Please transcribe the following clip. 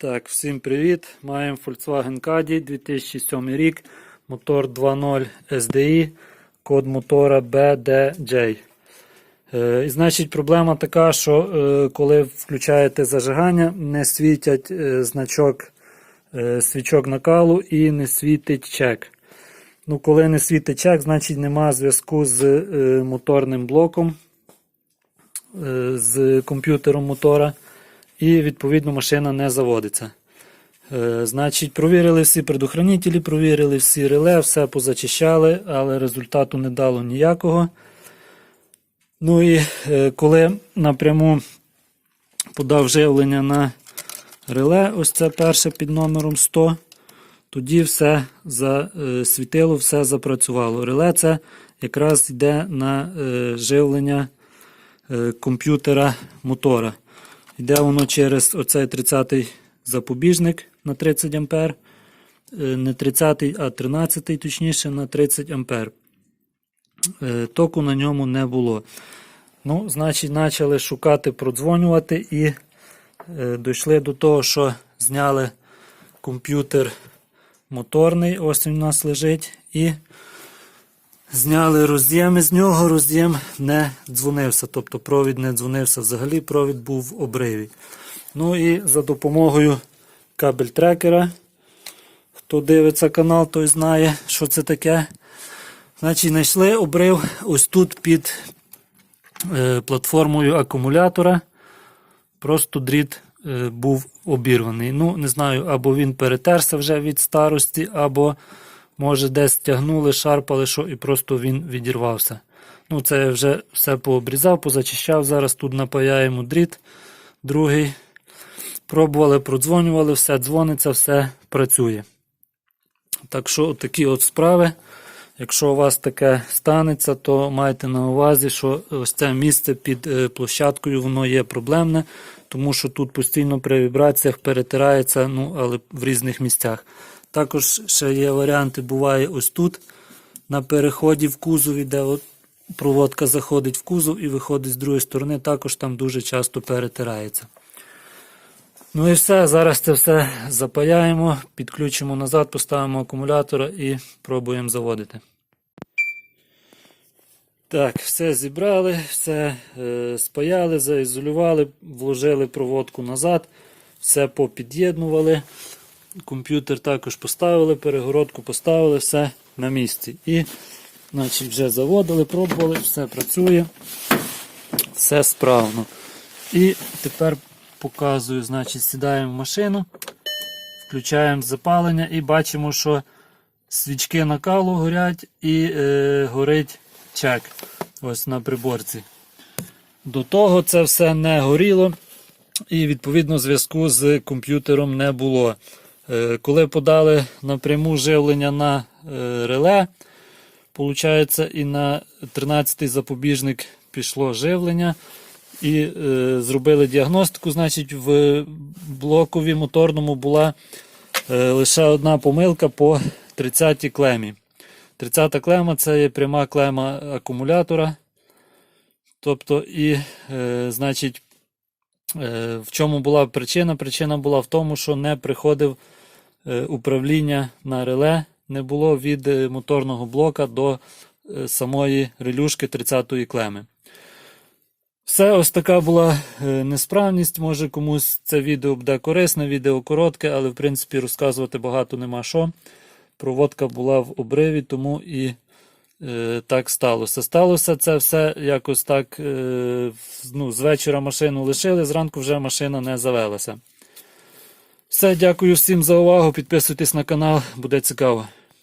Так, всім привіт. Маємо Volkswagen Caddy 2007 рік, мотор 2.0 SDI, код мотора BDJ. Е, і значить, проблема така, що е, коли включаєте зажигання, не світять е, значок е, свічок накалу і не світить чек. Ну, коли не світить чек, значить нема зв'язку з е, моторним блоком, е, з комп'ютером мотора і відповідно машина не заводиться. Е, значить, провірили всі предохранителі, провірили всі реле, все позачищали, але результату не дало ніякого. Ну і е, коли напряму подав живлення на реле, ось це перше під номером 100, тоді все засвітило, все запрацювало. Реле це якраз йде на е, живлення е, комп'ютера мотора. Йде воно через оцей 30-й запобіжник на 30 А. Е, Не 30-й, а 13-й, точніше, на 30 А. Е, Току на ньому не було. Ну, значить, почали шукати, продзвонювати і е, дійшли до того, що зняли комп'ютер моторний, ось він у нас лежить, і зняли роз'єм з нього, роз'єм не дзвонився, тобто провід не дзвонився взагалі, провід був в обриві. Ну і за допомогою кабель-трекера, хто дивиться канал, той знає, що це таке. Значить, знайшли обрив ось тут під е, платформою акумулятора. Просто дріт е, був обірваний. Ну, не знаю, або він перетерся вже від старості, або може десь тягнули, шарпали, що і просто він відірвався. Ну, це я вже все пообрізав, позачищав. Зараз тут напаяємо дріт другий. Пробували, продзвонювали, все дзвониться, все працює. Так що такі от справи. Якщо у вас таке станеться, то майте на увазі, що ось це місце під е, площадкою воно є проблемне, тому що тут постійно при вібраціях перетирається, ну, але в різних місцях. Також ще є варіанти, буває ось тут, на переході в кузові, де от проводка заходить в кузов і виходить з другої сторони, також там дуже часто перетирається. Ну і все, зараз це все запаяємо, підключимо назад, поставимо акумулятора і пробуємо заводити. Так, все зібрали, все е, спаяли, заізолювали, вложили проводку назад, все попід'єднували. Комп'ютер також поставили, перегородку поставили, все на місці. І значить, вже заводили, пробували, все працює, все справно. І тепер показую, значить, сідаємо в машину, включаємо запалення і бачимо, що свічки накалу горять і е, горить чек ось на приборці. До того це все не горіло, і відповідно зв'язку з комп'ютером не було. Е, коли подали напряму живлення на е, реле, Получається, і на 13-й запобіжник пішло живлення. І е, зробили діагностику. Значить, в блокові моторному була е, лише одна помилка по 30-й клемі. 30-та клема це є пряма клема акумулятора. Тобто, і, е, значить, е, в чому була причина? Причина була в тому, що не приходив е, управління на реле не було від е, моторного блока до е, самої релюшки 30-ї клеми. Все, ось така була е, несправність. Може комусь це відео буде корисне, відео коротке, але в принципі розказувати багато нема що. Проводка була в обриві, тому і е, так сталося. Сталося це все якось так. Е, ну, З вечора машину лишили, зранку вже машина не завелася. Все, дякую всім за увагу. Підписуйтесь на канал, буде цікаво.